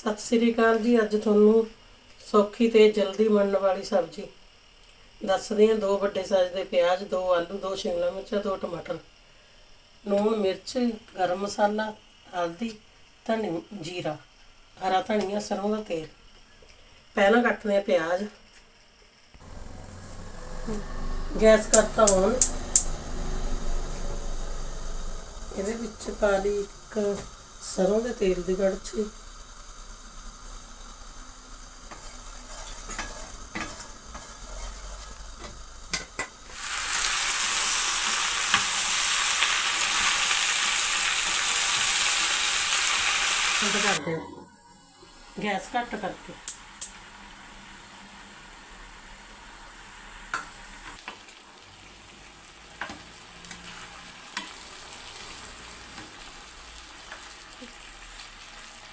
ਸਤਿ ਸ੍ਰੀ ਅਕਾਲ ਜੀ। ਅੱਜ ਤੁਹਾਨੂੰ ਸੌਖੀ ਤੇ ਜਲਦੀ ਬਣਨ ਵਾਲੀ ਸਬਜ਼ੀ ਦੱਸਦੇ ਹਾਂ। ਦੋ ਵੱਡੇ ਸਾਈਜ਼ ਦੇ ਪਿਆਜ਼, ਦੋ ਆਲੂ, ਦੋ ਸ਼ਿਮਲਾ ਮਿਰਚਾਂ, ਦੋ ਟਮਾਟਰ, ਲੂਣ, ਮਿਰਚ, ਗਰਮ ਮਸਾਲਾ, ਹਲਦੀ, ਧਨੀ, ਜੀਰਾ, ਹਰਾ ਧਨੀਆ, ਸਰੋਂ ਦਾ ਤੇਲ। ਪਹਿਲਾਂ ਕੱਟਦੇ ਆ ਪਿਆਜ਼। ਗੈਸ ਕਰਤਾ ਹੁਣ। ਇਹਦੇ ਵਿੱਚ ਪਾ ਲਈ ਇੱਕ ਸਰੋਂ ਦੇ ਤੇਲ ਦੀ ਗੜਛੀ ਬੰਦ ਕਰ ਦਿਓ ਗੈਸ ਘੱਟ ਕਰਕੇ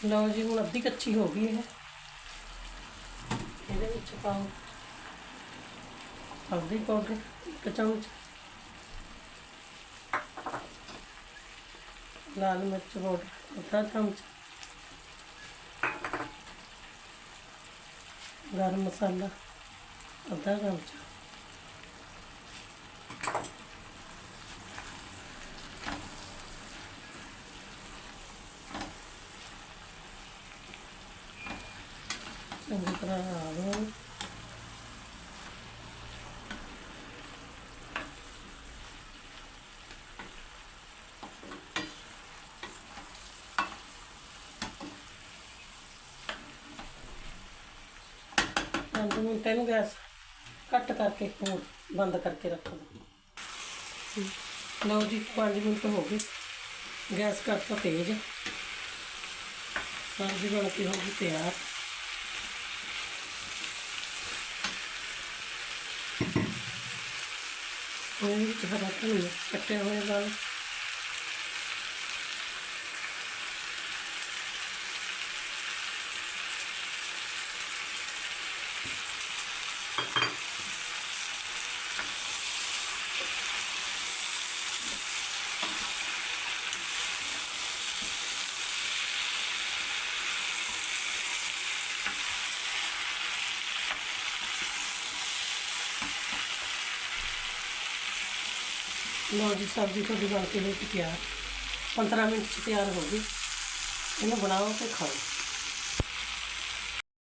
ਲਓ ਜੀ ਹੁਣ ਅੱਧੀ ਕੱਚੀ ਹੋ ਗਈ ਇਹ ਇਹਦੇ ਵਿੱਚ ਪਾਓ ਹਲਦੀ ਪਾਊਡਰ ਇੱਕ ਚਮਚ ਲਾਲ ਮਿਰਚ ਪਾਊਡਰ ਅੱਧਾ ਚਮਚ गरम मसाला आधा चमचा चंगी तरह आ 5 ਮਿੰਟ ਇਹਨੂੰ ਗੈਸ ਕੱਟ ਕਰਕੇ ਹੋਰ ਬੰਦ ਕਰਕੇ ਰੱਖ ਦੋ ਲਓ ਜੀ 5 ਮਿੰਟ ਹੋ ਗਏ। ਗੈਸ ਕਰਤਾ ਤੇਜ਼ ਸਬਜ਼ੀ ਬਣ ਕੇ ਹੋ ਗਈ ਤਿਆਰ। ਉਹ ਵਿੱਚ ਹਰਾ ਧਨੀਆ ਕੱਟਿਆ ਹੋਇਆ ਨਾਲ ਲਓ ਜੀ, ਸਬਜ਼ੀ ਤੁਹਾਡੀ ਬਣ ਕੇ ਹੋ ਗਈ ਤਿਆਰ 15 ਮਿੰਟ ਚ ਤਿਆਰ ਹੋ ਗਈ। ਇਹਨੂੰ ਬਣਾਓ ਤੇ ਖਾਓ।